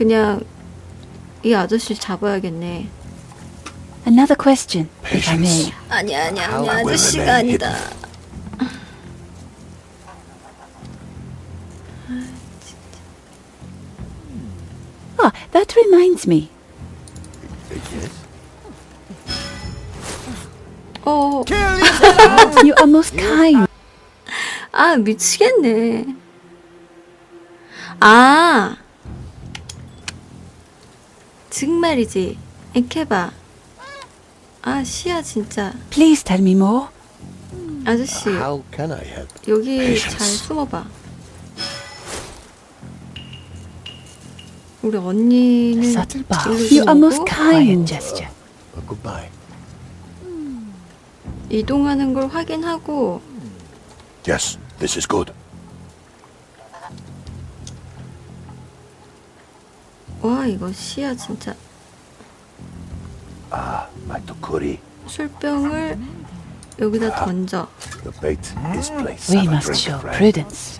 그냥 이 아저씨 잡아야겠네. Another question, if I may. 아니야 아니야 How 아니야 will 아저씨가 remain 아니다. Ah, that reminds me. Yes? 어, You are most kind. 아 미치겠네. 아, 정말이지. 에케바. 아 시야 진짜 Please tell me more. 아저씨 How can I help? 여기 Patience. 잘 숨어봐. 우리 언니는 Subtle bow. 일로 You are most 숨고 kind gesture. Uh, goodbye. 이동하는 걸 확인하고 Yes, this is good. 와 이거 시야 진짜 Ah, my tokuri. 술병을 여기다 던져. The bait is placed. We Have a must drink, show friend. prudence.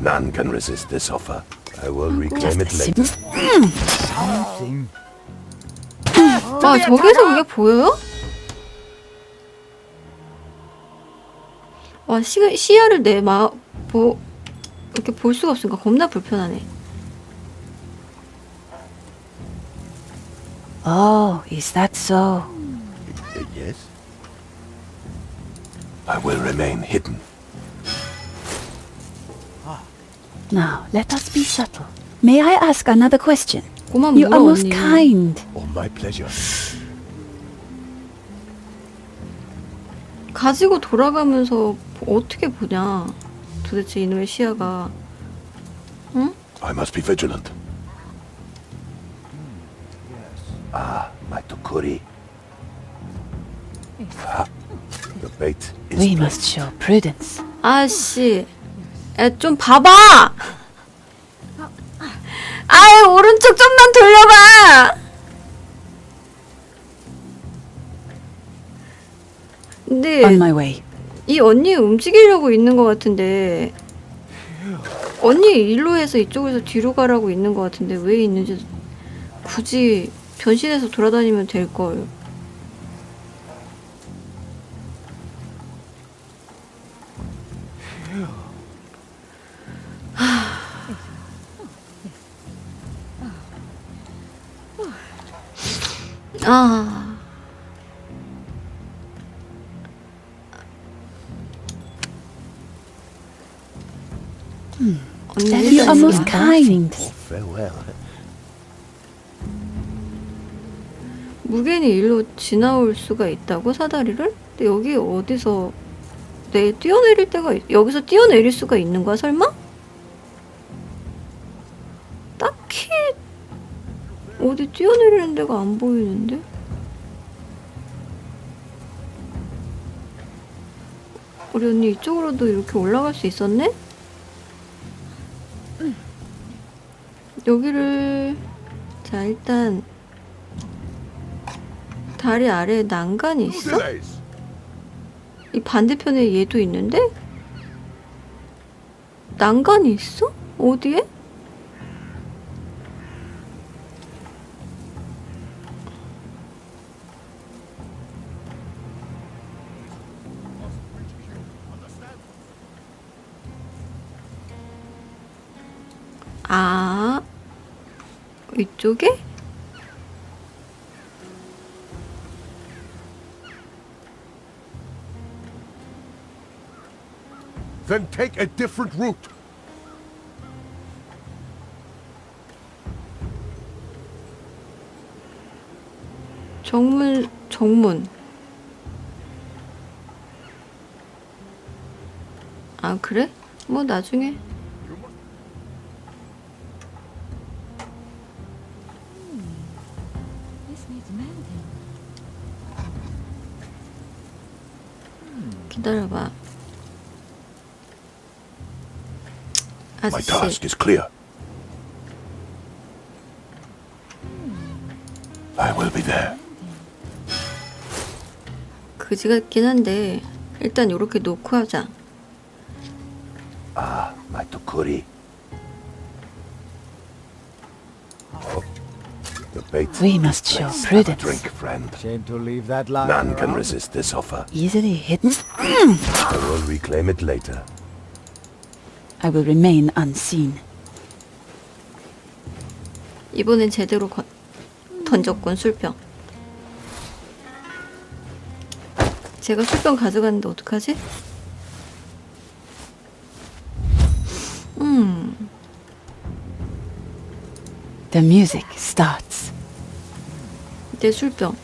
None can resist this offer. I will reclaim it later. 아 저기서 그게 보여요? 와 시, 시야를 내 마 보 이렇게 볼 수가 없으니까 겁나 불편하네. Oh, is that so? Uh, Yes? I will remain hidden. Now, let us be subtle. May I ask another question? 고만 You 물어 are most 언니. kind. Oh, my pleasure. 가지고 돌아가면서 어떻게 보냐? 도대체 이놈의 시야가 응? I must be vigilant. My tokuri. Ah, the bait is We must show prudence. 아씨, 야, 좀 봐봐. 아이 오른쪽 좀만 돌려봐. 근데 On my way. 이 언니 움직이려고 있는 것 같은데 언니 일로 해서 이쪽에서 뒤로 가라고 있는 것 같은데 왜 있는지 굳이 변신해서 돌아다니면 될 걸. 아. 언니 You 일단 are most 지금 kind. Oh, farewell. 무겐이 일로 지나올 수가 있다고 사다리를? 근데 여기 어디서 내 뛰어내릴 때가 있- 여기서 뛰어내릴 수가 있는 거야 설마? 딱히 어디 뛰어내리는 데가 안 보이는데? 우리 언니 이쪽으로도 이렇게 올라갈 수 있었네? 여기를 자 일단 다리 아래에 난간이 있어? 이 반대편에 얘도 있는데? 난간이 있어? 어디에? 아, 이쪽에? Then take a different route. 정문, 정문. 아, 그래? 뭐, 나중에. 기다려봐. My 아저씨, task is clear. I will be there. 그지 같긴 한데, 일단 요렇게 놓고 하자. Ah, my tokuri. The bait. We must show Let's have a prudence. drink, friend. Shame to leave that lying None can around. resist this offer. Easily hidden. I will reclaim it later. I will remain unseen. 이번엔 제대로 건, 던졌군 술병. 제가 술병 가져갔는데 어떡하지? 음, The music starts. 내 술병.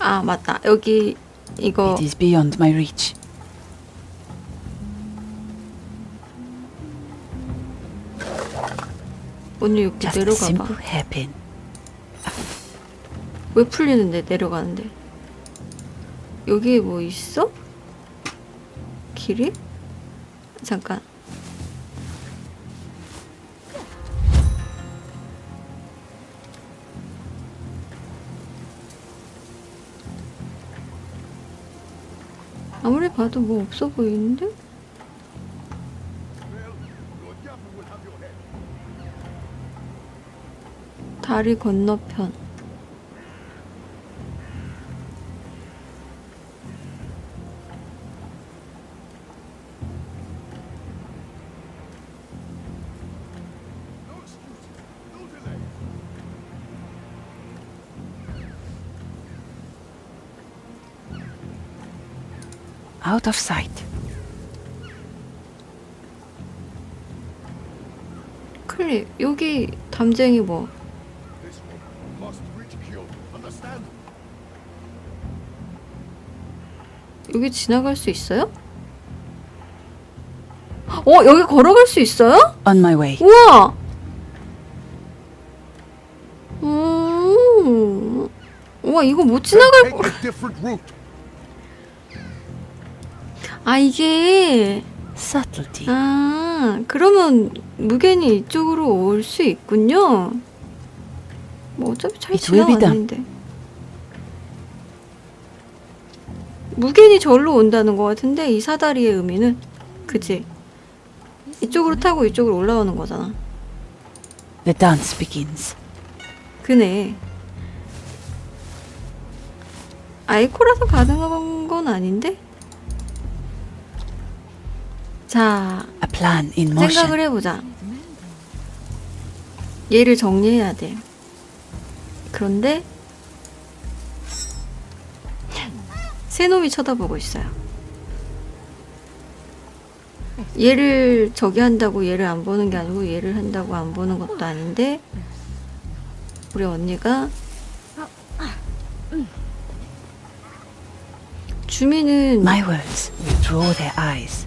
아 맞다. 여기 이거 It is beyond my reach. 언니 여기 Just a 내려가봐. simple hairpin. 왜 풀리는데 내려가는데? 여기에 뭐 있어? 길이? 잠깐. 봐도 뭐 없어 보이는데? 다리 건너편. Out of sight. 클리 여기 담쟁이 뭐 This one must reach Kyo. Understand? 여기 지나갈 수 있어요? 어 여기 걸어갈 수 있어요? On my way. 우와 음 우와 이거 못 지나갈 route. 아 이게? Subtlety. 아 그러면 무겐이 이쪽으로 올 수 있군요. 뭐 어차피 잘 It will be done. 지나갔는데. 무겐이 절로 온다는 것 같은데 이 사다리의 의미는 그지 이쪽으로 타고 이쪽으로 올라오는 거잖아. The dance begins. 그네. 아이코라서 가능한 건 아닌데 자 A plan in motion. 생각을 해보자. 얘를 정리해야 돼. 그런데 새 놈이 쳐다보고 있어요. 얘를 저기 한다고 얘를 안 보는 게 아니고 얘를 한다고 안 보는 것도 아닌데 우리 언니가 주민은 My words will draw their eyes.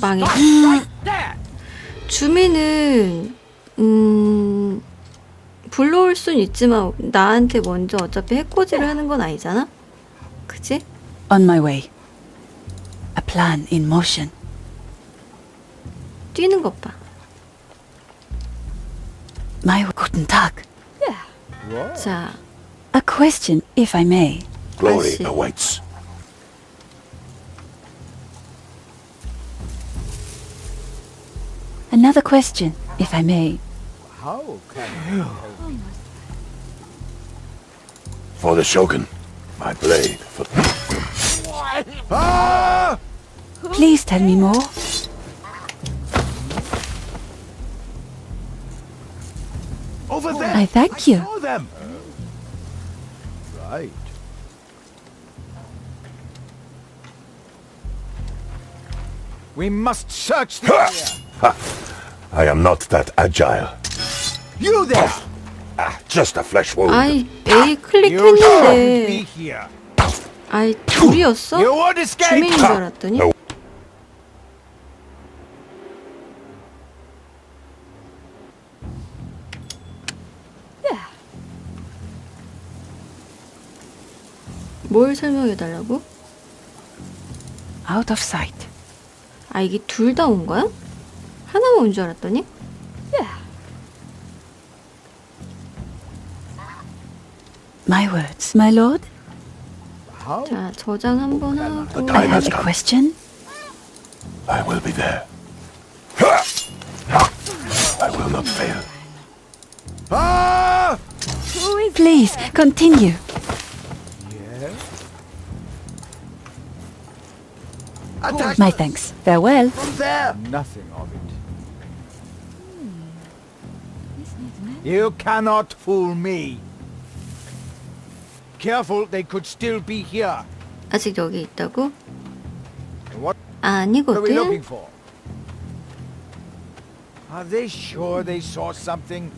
망해. 주민은 음 불러올 순 있지만 나한테 먼저 어차피 해코지를 하는 건 아니잖아. 그지? On my way. A plan in motion. 뛰는 것 봐. My guten Tag. 자, A question, if I may. Glory awaits. Another question, if I may. How can For the Shogun. My blade. For... Ah! Please tell me more. Over there! I thank you. saw them! right? We must search the area. I am not that agile. You there! Ah, just a flesh wound. 아이 A You shouldn't be 클릭했는데 here. 아이 둘이었어? You would escape. 주민인 줄 알았더니 No. 뭘 설명해 달라고? Out of sight. 아 이게 둘 다 온 거야? 하나만 온 줄 알았더니 My words, my lord. How? 자 저장 한번 하고 time I has have a come. question. I will be there. I will not fail. Ah! Please, continue. Yes. Attack My thanks. Farewell. from there. Nothing of it. You cannot fool me. Careful, they could still be here. 아직 여기 있다고? What are we 아니거든. looking for? Are they sure they saw something?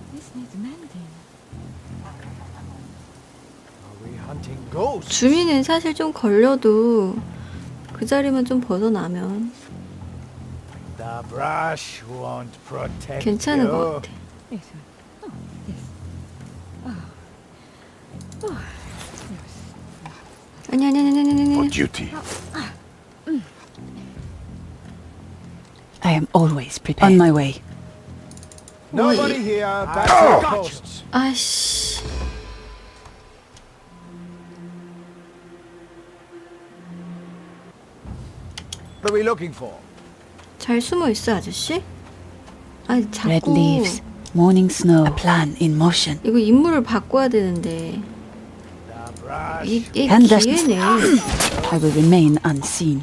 Are we hunting ghosts? 주민은 사실 좀 걸려도 그 자리만 좀 벗어나면 The brush won't protect 괜찮은 you. 것 같아. 아니 아니 아니 아니 아니 For 아니. duty. I am always prepared. On my way. Nobody here. Back to your posts. 아씨. What are we looking for? 잘 숨어 있어 아저씨. 아니 자꾸 Red leaves, morning snow. A plan in motion. 이거 인물을 바꿔야 되는데. 이, 이 한다. 기회네. I will remain unseen.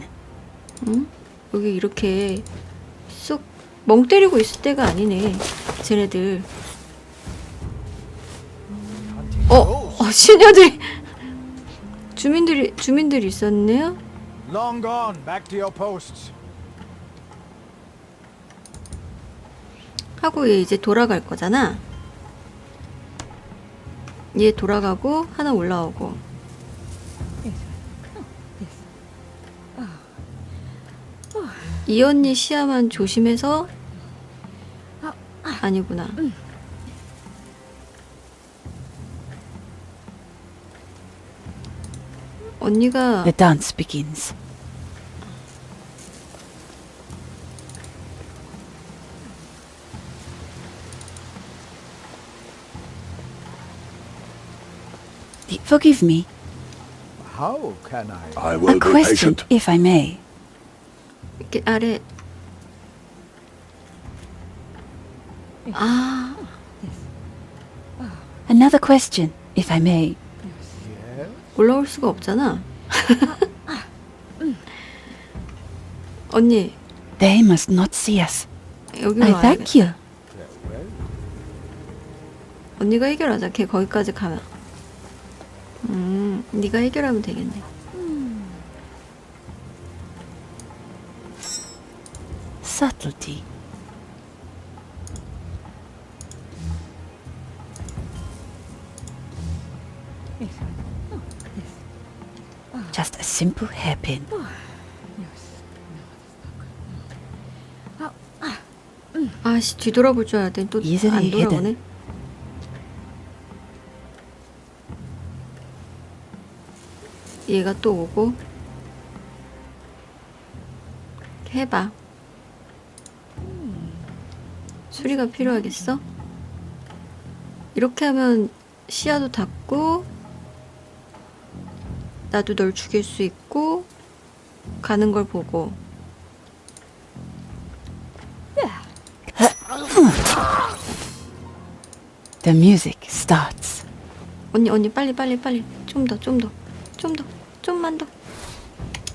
여기 이렇게 쏙멍 때리고 있을 때가 아니네. 쟤네들. 어. 어 시녀들이 주민들이 주민들이 있었네요. Long gone. Back to your posts. 하고 얘 이제 돌아갈 거잖아. 얘 돌아가고 하나 올라오고. 이 언니 시야만 조심해서 아니구나. 언니가 The dance begins. Forgive me. How can I? I A will be question, patient. if I may. 이렇게 아래 아 Another question, if I may. Yes. 올라올 수가 없잖아. 언니 They must not see us. 여기로 I 와야겠다. thank you. Farewell. 언니가 해결하자. 걔 거기까지 가면. 음, 네가 해결하면 되겠네. Subtlety. Just a simple hairpin. 아씨 뒤돌아볼 줄 알았더니 또안 돌아오네. 얘가 또 오고 해봐. 수리가 필요하겠어? 이렇게 하면 시야도 닫고 나도 널 죽일 수 있고 가는 걸 보고 The music starts. 언니 언니 빨리 빨리 빨리 좀 더 좀 더 좀 더 좀만 더.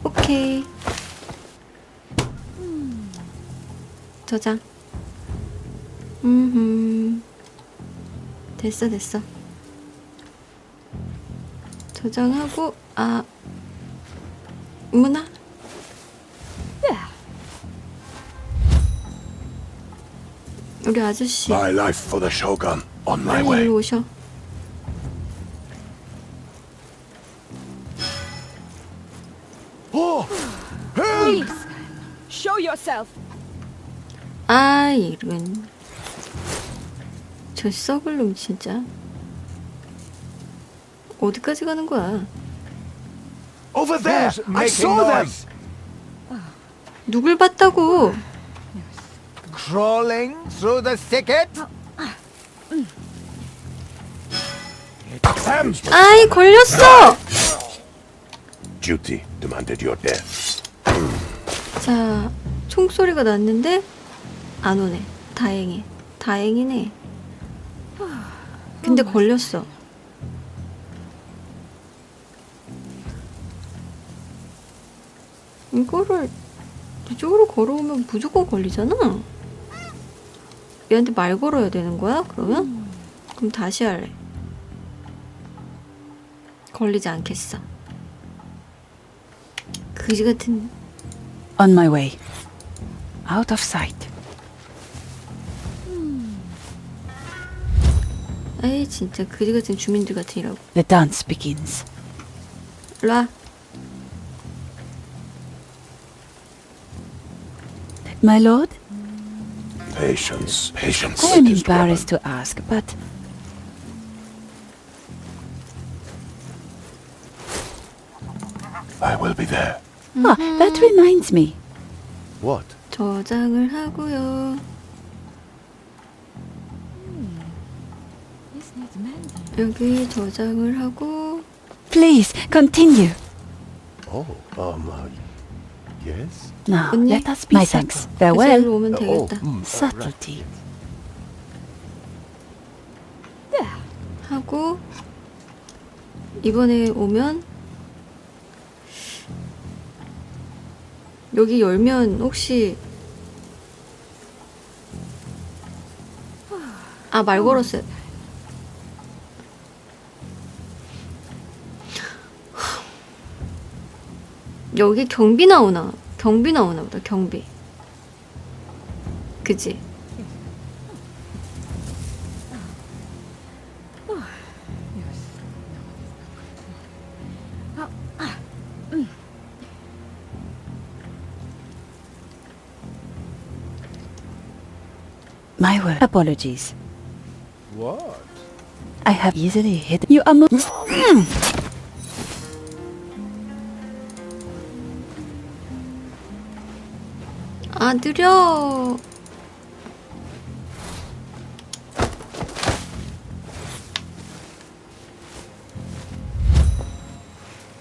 오케이. 저장. 음 됐어 됐어. 저장하고 아. 문화? 우리 아저씨. My life for the Shogun. On my 빨리 way. 일로 오셔 yourself. 아 이런 저 썩을 놈 진짜 어디까지 가는 거야 Over there. I saw them. 누굴 봤다고 Crawling through the thicket. Them. 아이 걸렸어 Duty demanded your death. 자 총소리가 났는데 안 오네 다행히 다행이네. 근데 걸렸어. 이거를 이쪽으로 걸어오면 무조건 걸리잖아. 얘한테 말 걸어야 되는 거야? 그러면? 그럼 다시 할래. 걸리지 않겠어. 그지 같은 On my way. Out of sight. 에이 진짜 그지 같은 주민들 같으니라고. The dance begins. 라 My lord, Patience, patience. I am It is embarrassed to ask, but Roman. I will be there. ah, that reminds me. What? 저장을 하고요. 여기 저장을 하고 Please continue. Oh, um, uh, yes? Now 언니, let us be my thanks. Farewell. 일로 오면 Oh, 되겠다. mm, Subtlety. There. 하고 이번에 오면 여기 열면 혹시 아 말 걸었어요. 여기 경비 나오나 경비 나오나 보다 경비. 그지? My word. Apologies. What? I have easily hidden. You are. Mo- 아 느려.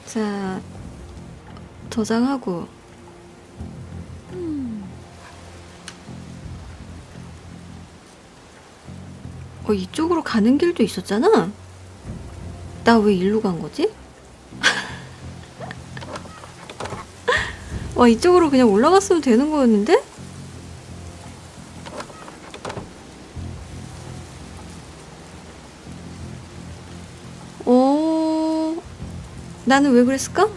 자 저장하고 어 이쪽으로 가는 길도 있었잖아. 나 왜 일로 간 거지? 와 이쪽으로 그냥 올라갔으면 되는 거였는데? 어... 나는 왜 그랬을까?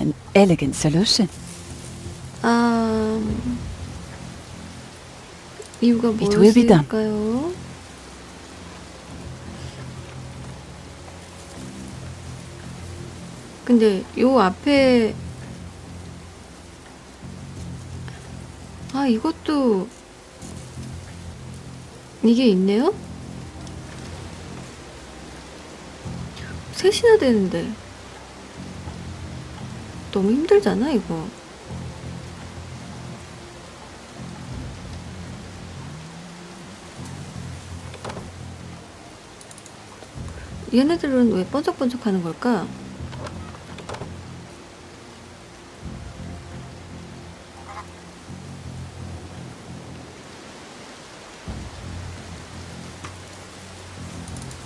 An elegant solution. 이유가. 무엇일까요? 근데 요 앞에 아 이것도 이게 있네요? 셋이나 되는데 너무 힘들잖아 이거 얘네들은 왜 번쩍번쩍 하는 걸까?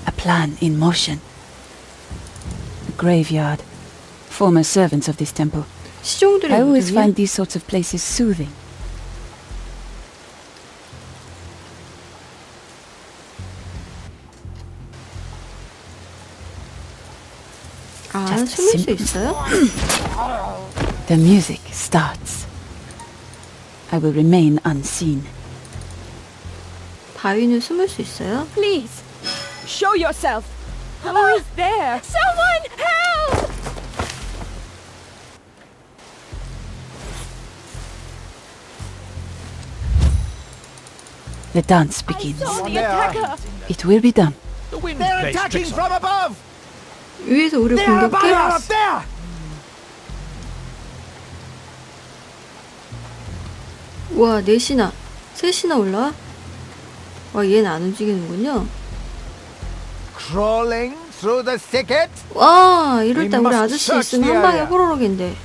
A plan in motion. A graveyard. Former servants of this temple. 시종들의 I always 무덤이야? find these sorts of places soothing. 아, Just 숨을 수 simple. 있어요? The music starts. I will remain unseen. 바위는 숨을 수 있어요? Please, show yourself. Who is there? Someone help! The dance I begins. saw the There. attacker. It will be done. They're attacking from above! 위에서 우리 공격해? 와, 넷이나, 셋이나 올라와? 와, 얘는 안 움직이는군요. Crawling through the thicket? 와, 이럴 때 우리 아저씨 있으면 한 방에. 호로록인데.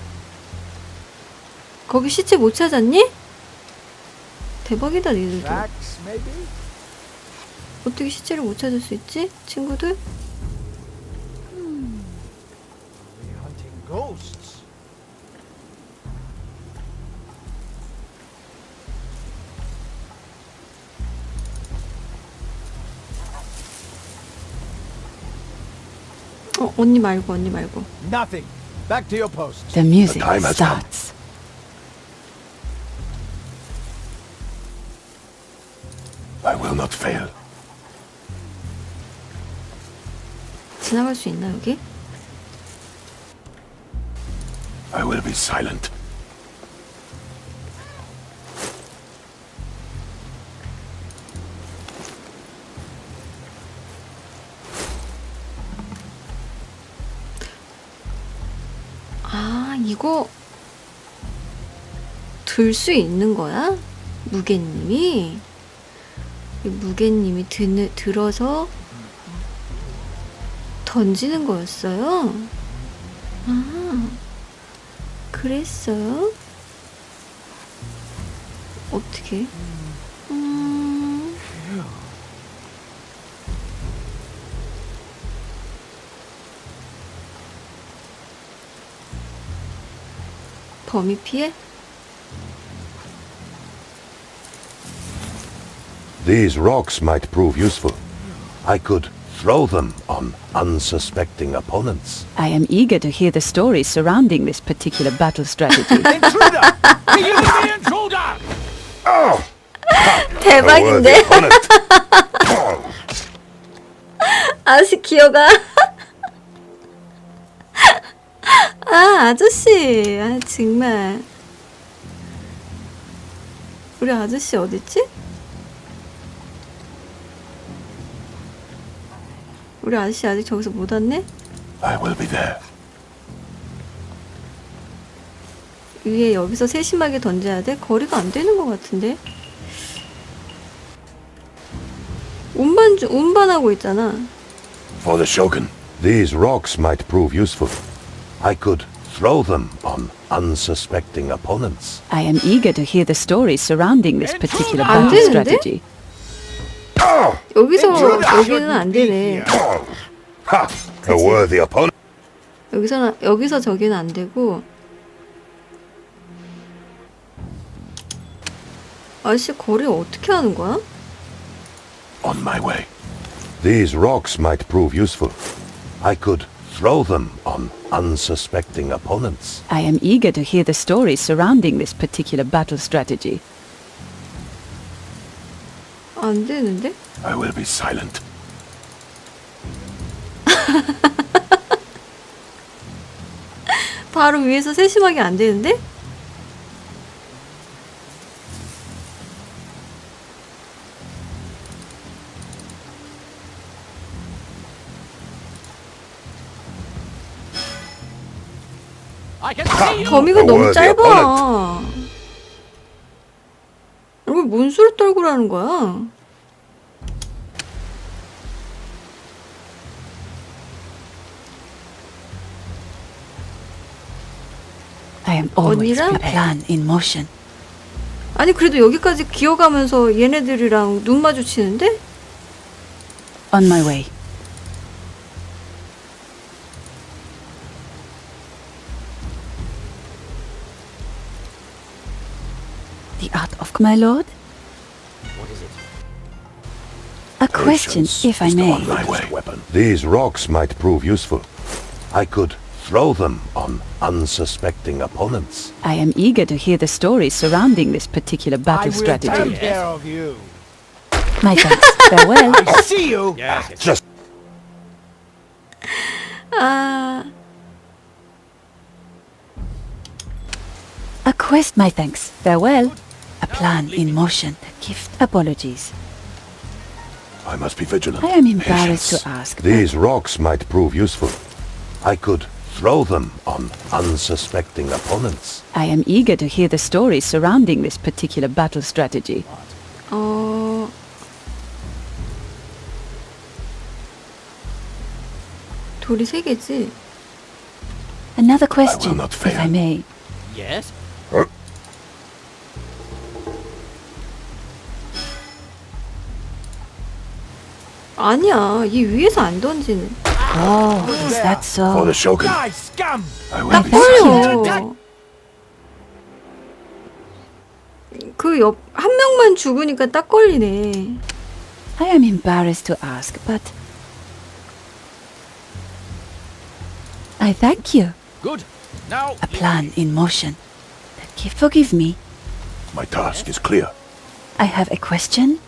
거기 시체 못 찾았니? 대박이다 니들도. 어떻게 시체를 못 찾을 수 있지? 친구들? 어 언니 말고 언니 말고. Nothing. Back to your post. The music time has come. starts. I will not fail. 지나갈 수 있나 여기? I will be silent. 이거 들 수 있는 거야? 무게님이 이 무게님이 드, 들어서 던지는 거였어요? 아 그랬어요? 어떻게? 범위 피해? These rocks might prove useful. I could throw them on unsuspecting opponents. I am eager to hear the stories surrounding this particular battle strategy. Intruder! He is the intruder! A worthy 대박인데? opponent. 아저씨 기어가. 아 정말. 우리 아저씨 어딨지? 우리 아저씨 아직 저기서 못 왔네? I will be there. 위에 여기서 세심하게 던져야 돼? 거리가 안 되는 것 같은데? 운반 중, 운반하고 있잖아. For the Shogun. These rocks might prove useful. I could throw them on unsuspecting opponents. I am eager to hear the stories surrounding this particular 안 battle 되는데? strategy. 여기서 여기는 안 되네. Ha! A worthy opponent. 여기서는 여기서 저기는 안 되고. 아저씨 거리 어떻게 하는 거야? On my way. These rocks might prove useful. I could throw them on unsuspecting opponents. I am eager to hear the stories surrounding this particular battle strategy. 안 되는데? I will be silent. 바로 위에서 세심하게 안 되는데? 범위가 너무 짧아. 이걸 뭔 수를 떨구라는 거야? I am always 언니랑? a plan in motion. 아니 그래도 여기까지 기어가면서 얘네들이랑 눈 마주치는데? On my way. Art of my lord? A question, Patience if I is may. On way. Weapon. These rocks might prove useful. I could throw them on unsuspecting opponents. I am eager to hear the stories surrounding this particular I battle will strategy. take care of you. My thanks. Farewell. I see you! Just 아 A quest, my thanks. Farewell A plan in motion. A gift. Apologies. I must be vigilant. I am embarrassed Patience. to ask, These rocks might prove useful. I could throw them on unsuspecting opponents. I am eager to hear the stories surrounding this particular battle strategy. 어... 돌이 세 개지? Another question, not if I fail. may. Yes? 아니야 이 위에서 안 던지는 Oh, is that For the so? Shogun, Die, scum! I will 딱 be 걸려 그 옆 한 명만 죽으니까 딱 걸리네 I am embarrassed to ask, but I thank you. Good. Now, A plan in motion. Forgive- Forgive me. My task is clear. I have a question.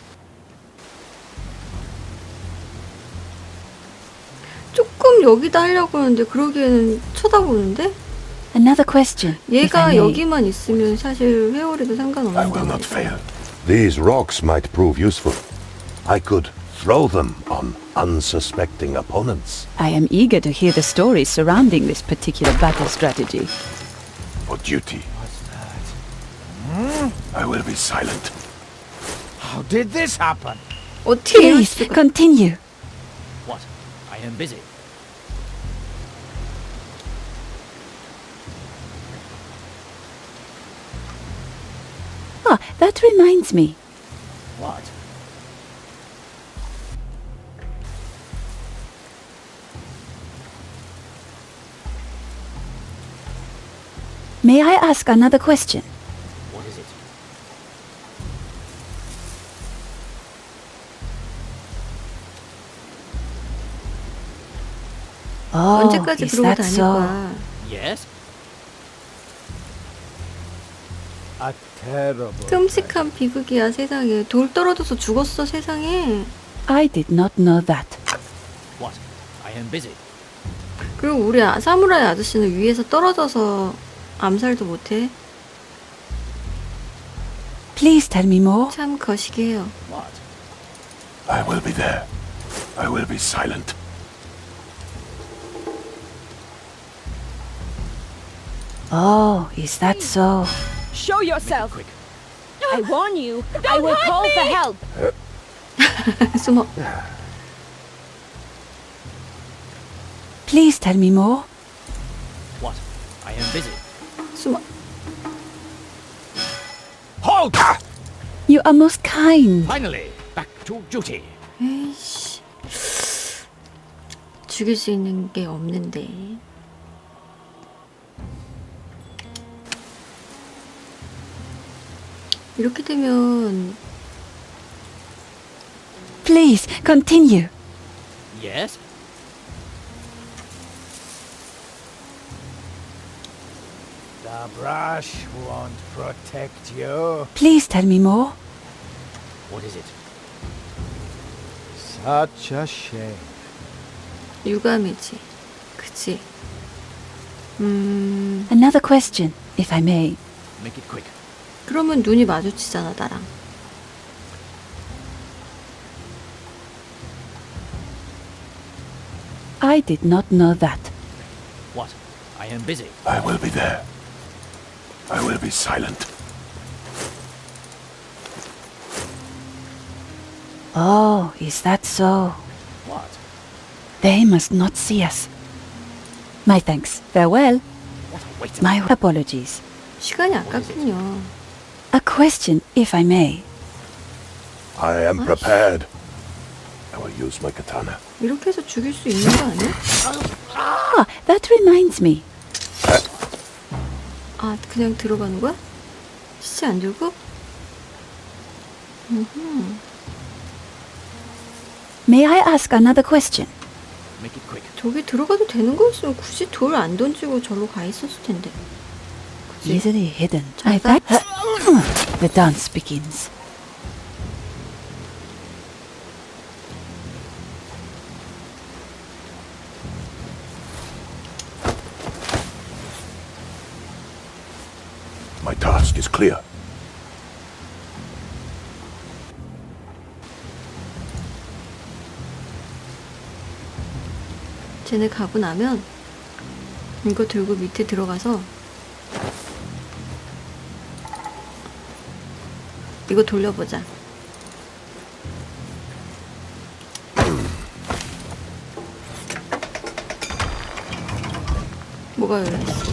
여기다 하려고 하는데 그러기에는 쳐다보는데 Another question. if I 얘가 may. 여기만 있으면 사실 회오리도 I 상관없는데 will not fail. These rocks might prove useful. I could throw them on unsuspecting opponents. I am eager to hear the stories surrounding this particular battle strategy. For duty, what's that? I will be silent. How did this happen? 어떻게 이럴 Please 수가 continue. What? I am busy. Ah, that reminds me. What? May I ask another question? What is it? Oh, 언제까지 is 그러고 that 다닐 so? 끔찍한 비극이야 세상에 돌 떨어져서 죽었어 세상에 I did not know that. What? I am busy. 그리고 우리 아- 사무라이 아저씨는 위에서 떨어져서 암살도 못해 Please tell me more. 참 거시기해요 What? I will be there. I will be silent. Oh, is that so? Show yourself. Quick. I warn you. I will call for help. 숨어 Please tell me more. What? I am busy. 숨어 Halt! You are most kind. Finally, back to duty. 에이씨 죽일 수 있는 게 없는데 이렇게 되면 Please continue. Yes? The brush won't protect you. Please tell me more. What is it? Such a shame. 유감이지 그치 음 Another question, if I may. Make it quick. 그러면 눈이 마주치잖아 나랑 I did not know that. What? I am busy. I will be there. I will be silent. Oh, is that so? What? They must not see us. My thanks. Farewell. What a waste of My apologies. 시간이 아깝군요 A question, if I may. I am prepared. I will use my katana. 이렇게 해서 죽일 수 있는 거 아니야? Ah, that reminds me. 아 그냥 들어가는 거야? 시체 안 들고? May I ask another question? Make it quick. 저기 들어가도 되는 거였으면 굳이 돌 안 던지고 절로 가 있었을 텐데 그치? Easily hidden. 잘 I 가? The dance begins. My task is clear. 쟤네 가고 나면 이거 들고 밑에 들어가서 이거 돌려보자. 뭐가 열렸어?